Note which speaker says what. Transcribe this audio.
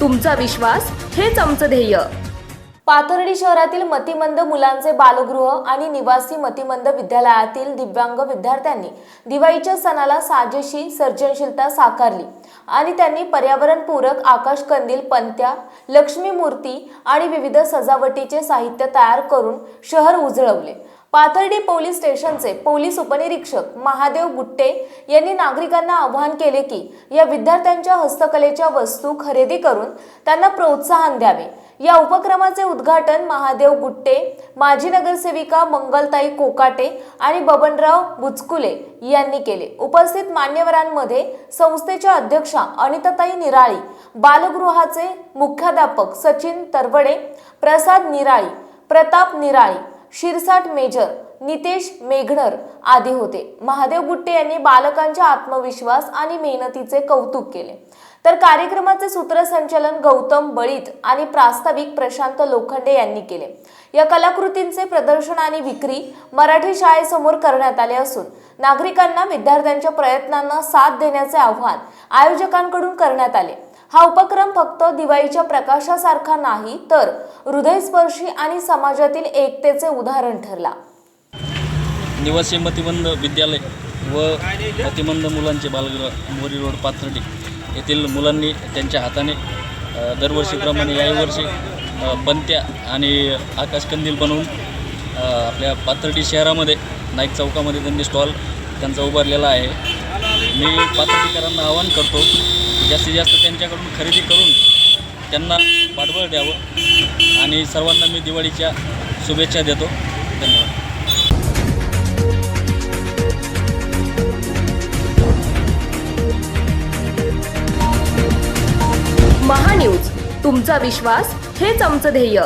Speaker 1: तुमचा विश्वास हेच आमचं ध्येय.
Speaker 2: पाथर्डी शहरातील मतिमंद मुलांचे बालगृह आणि निवासी मतिमंद विद्यालयातील दिव्यांग विद्यार्थ्यांनी दिवाळीच्या सणाला साजेशी सर्जनशीलता साकारली आणि त्यांनी पर्यावरणपूरक आकाश कंदील पंत्या लक्ष्मी मूर्ती आणि विविध सजावटीचे साहित्य तयार करून शहर उजळवले. पाथर्डी पोलीस स्टेशनचे पोलीस उपनिरीक्षक महादेव गुट्टे यांनी नागरिकांना आवाहन केले की या विद्यार्थ्यांच्या हस्तकलेच्या वस्तू खरेदी करून त्यांना प्रोत्साहन द्यावे. या उपक्रमाचे उद्घाटन महादेव गुट्टे माजी नगरसेविका मंगलताई कोकाटे आणि बबनराव बुचकुले यांनी केले. उपस्थित मान्यवरांमध्ये संस्थेच्या अध्यक्षा अनिताताई निराळी बालगृहाचे मुख्याध्यापक सचिन तरवडे प्रसाद निराळी प्रताप निराळी शिरसाट मेजर नितेश मेघणर आदी होते. महादेव गुट्टे यांनी बालकांच्या आत्मविश्वास आणि मेहनतीचे कौतुक केले. तर कार्यक्रमाचे सूत्रसंचालन गौतम बळीत आणि प्रास्ताविक प्रशांत लोखंडे यांनी केले. या कलाकृतींचे प्रदर्शन आणि विक्री मराठी शाळेसमोर करण्यात आले असून नागरिकांना विद्यार्थ्यांच्या प्रयत्नांना साथ देण्याचे आव्हान आयोजकांकडून करण्यात आले. हा उपक्रम फक्त दिवाळीच्या प्रकाशासारखा नाही तर हृदयस्पर्शी आणि समाजातील एकतेचे उदाहरण ठरला.
Speaker 3: निवासी मतिमंद विद्यालय व मतिमंद मुलांचे बालगृह मोरी रोड पाथर्डी येथील मुलांनी त्यांच्या हाताने दरवर्षीप्रमाणे याही वर्षी पंत्या आणि आकाशकंदील बनवून आपल्या पाथर्डी शहरामध्ये नाईक चौकामध्ये त्यांनी स्टॉल त्यांचा उभारलेला आहे. मी पाथर्डीकरांना आवाहन करतो जास्तीत जास्त त्यांच्याकडून खरेदी करून त्यांना पाठबळ द्यावं आणि सर्वांना मी दिवाळीच्या शुभेच्छा देतो. धन्यवाद.
Speaker 1: महान्यूज तुमचा विश्वास हेच आमचं ध्येय.